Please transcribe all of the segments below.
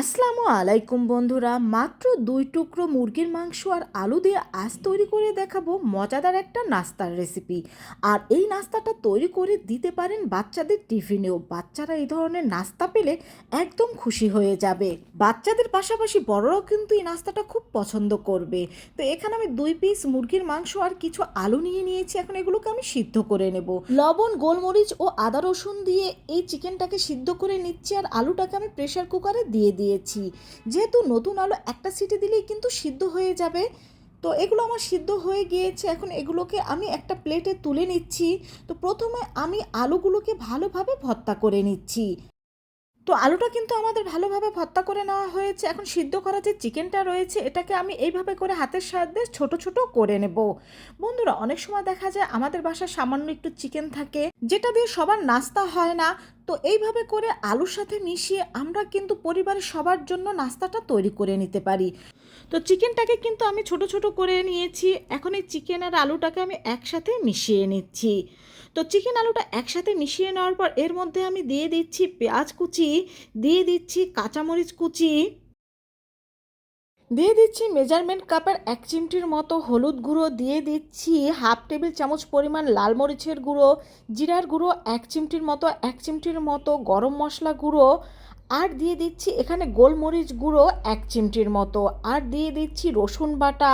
আসসালামু আলাইকুম বন্ধুরা, মাত্র দুই টুকরো মুরগির মাংস আর আলু দিয়ে আজ তৈরি করে দেখাবো মজাদার একটা নাস্তার রেসিপি আর এই নাস্তাটা তৈরি করে দিতে পারেন বাচ্চাদের টিফিনেও। বাচ্চারা এই ধরনের নাস্তা পেলে একদম খুশি হয়ে যাবে। বাচ্চাদের পাশাপাশি বড়রাও কিন্তু এই নাস্তাটা খুব পছন্দ করবে। তো এখানে আমি দুই পিস মুরগির মাংস আর কিছু আলু নিয়ে নিয়েছি। এখন এগুলোকে আমি সিদ্ধ করে নেব। লবণ, গোলমরিচ ও আদা রসুন দিয়ে এই চিকেনটাকে সিদ্ধ করে নিচ্ছি। আর আলুটাকে আমি প্রেশার কুকারে দিয়ে দিয়েছি। যেহেতু নতুন আলু একটা সিটি দিলেই কিন্তু সিদ্ধ হয়ে যাবে। তো এগুলো আমার সিদ্ধ হয়ে গিয়েছে, এখন এগুলোকে আমি একটা প্লেটে তুলে নিচ্ছি। তো প্রথমে আমি আলুগুলোকে ভালোভাবে ভর্তা করে নিচ্ছি। তো আলুটা কিন্তু আমাদের ভালোভাবে ভর্তা করে নেওয়া হয়েছে। এখন সিদ্ধ করা যে চিকেনটা রয়েছে, এটাকে আমি এইভাবে করে হাতের সাহায্যে ছোট ছোট করে নেব। বন্ধুরা, অনেক সময় দেখা যায় আমাদের বাসায় সামান্য একটু চিকেন থাকে, যেটা দিয়ে সবার নাস্তা হয় না। তো এইভাবে করে আলুর সাথে মিশিয়ে আমরা কিন্তু পরিবারের সবার জন্য নাস্তাটা তৈরি করে নিতে পারি। তো চিকেনটাকে কিন্তু আমি ছোট ছোট করে নিয়েছি। এখন এই চিকেন আর আলুটাকে আমি একসাথে মিশিয়ে নিচ্ছি। তো চিকেন আলুটা একসাথে মিশিয়ে নেওয়ার পর এর মধ্যে আমি দিয়ে দিচ্ছি পেঁয়াজ কুচি, দিয়ে দিচ্ছি কাঁচামরিচ কুচি দিয়ে দিচ্ছি মেজারমেন্ট কাপের এক চিমটির মতো হলুদ গুঁড়ো, দিয়ে দিচ্ছি হাফ টেবিল চামচ পরিমাণ লাল মরিচের গুঁড়ো, জিরার গুঁড়ো এক চিমটির মতো, এক চিমটির মতো গরম মশলা গুঁড়ো, আর দিয়ে দিচ্ছি এখানে গোলমরিচ গুঁড়ো এক চিমটির মতো, আর দিয়ে দিচ্ছি রসুন বাটা,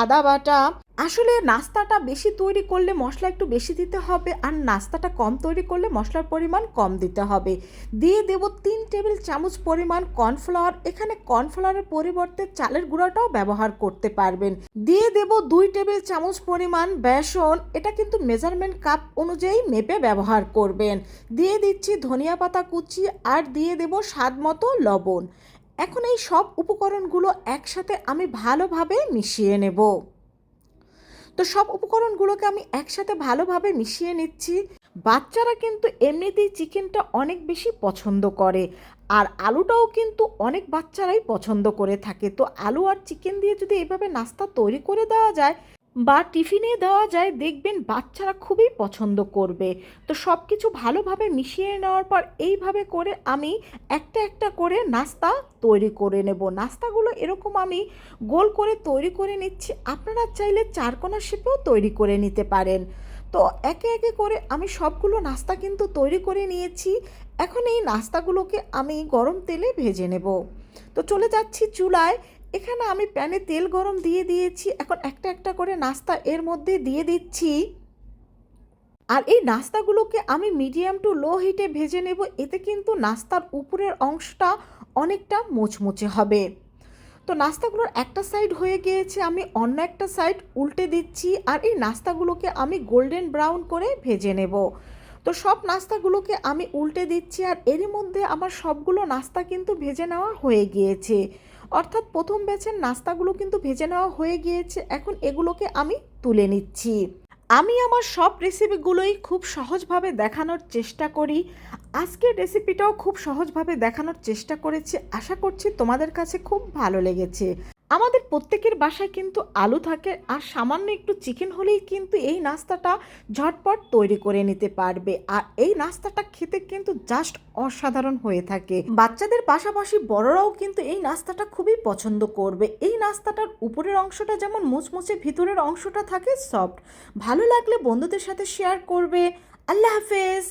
আদা বাটা আসলে নাস্তাটা বেশি তৈরি করলে মশলা একটু বেশি দিতে হবে আর নাস্তাটা কম তৈরি করলে মশলার পরিমাণ কম দিতে হবে। দিয়ে দেব তিন টেবিল চামচ পরিমাণ কর্নফ্লাওয়ার। এখানে কর্নফ্লাওয়ারের পরিবর্তে চালের গুঁড়াটাও ব্যবহার করতে পারবেন। দিয়ে দেব দুই টেবিল চামচ পরিমাণ বেসন। এটা কিন্তু মেজারমেন্ট কাপ অনুযায়ী মেপে ব্যবহার করবেন। দিয়ে দিচ্ছি ধনিয়া পাতা কুচি আর দিয়ে দেব স্বাদ মতো লবণ। এখন এই সব উপকরণগুলো একসাথে আমি ভালোভাবে মিশিয়ে নেব। তো সব উপকরণগুলোকে আমি একসাথে ভালোভাবে মিশিয়ে নিচ্ছি। বাচ্চারা কিন্তু এমনিতেই চিকেনটা অনেক বেশি পছন্দ করে, আর আলুটাও কিন্তু অনেক বাচ্চারাই পছন্দ করে থাকে। তো আলু আর চিকেন দিয়ে যদি এভাবে নাস্তা তৈরি করে দেওয়া যায় বা টিফিনে দেওয়া যায়, দেখবেন বাচ্চারা খুবই পছন্দ করবে। তো সব কিছু ভালোভাবে মিশিয়ে নেওয়ার পর এইভাবে করে আমি একটা একটা করে নাস্তা তৈরি করে নেব। নাস্তাগুলো এরকম আমি গোল করে তৈরি করে নিচ্ছি। আপনারা চাইলে চারকোনা শেপেও তৈরি করে নিতে পারেন। তো একে একে করে আমি সবগুলো নাস্তা কিন্তু তৈরি করে নিয়েছি। এখন এই নাস্তাগুলোকে আমি গরম তেলে ভেজে নেব। তো চলে যাচ্ছি চুলায়। এখানে আমি প্যানে তেল গরম দিয়ে দিয়েছি, এখন একটা একটা করে নাস্তা এর মধ্যে দিয়ে দিচ্ছি। আর এই নাস্তাগুলোকে আমি মিডিয়াম টু লো হিটে ভেজে নেব, এতে কিন্তু নাস্তার উপরের অংশটা অনেকটা মোচমোচে হবে। তো নাস্তাগুলোর একটা সাইড হয়ে গিয়েছে, আমি অন্য একটা সাইড উল্টে দিচ্ছি, আর এই নাস্তাগুলোকে আমি গোল্ডেন ব্রাউন করে ভেজে নেব। তো সব নাস্তাগুলোকে আমি উল্টে দিচ্ছি, আর এরই মধ্যে আমার সবগুলো নাস্তা কিন্তু ভেজে নেওয়া হয়ে গিয়েছে। অর্থাৎ প্রথম ব্যাচের নাস্তাগুলো কিন্তু ভেজে নেওয়া হয়ে গিয়েছে। এখন এগুলোকে আমি তুলে নিচ্ছি। আমি আমার সব রেসিপিগুলোই খুব সহজভাবে দেখানোর চেষ্টা করি। আজকের রেসিপিটাও খুব সহজভাবে দেখানোর চেষ্টা করেছি। আশা করছি তোমাদের কাছে খুব ভালো লেগেছে। আমাদের প্রত্যেকের বাসায় কিন্তু আলু থাকে আর সামান্য একটু চিকেন হলেই কিন্তু এই নাস্তাটা ঝটপট তৈরি করে নিতে পারবে। আর এই নাস্তাটা খেতে কিন্তু জাস্ট অসাধারণ হয়ে থাকে। বাচ্চাদের পাশাপাশি বড়রাও কিন্তু এই নাস্তাটা খুবই পছন্দ করবে। এই নাস্তাটার উপরের অংশটা যেমন মুচমুচে, ভিতরের অংশটা থাকে সফট ভালো লাগলে বন্ধুদের সাথে শেয়ার করবে। আল্লাহ হাফেজ!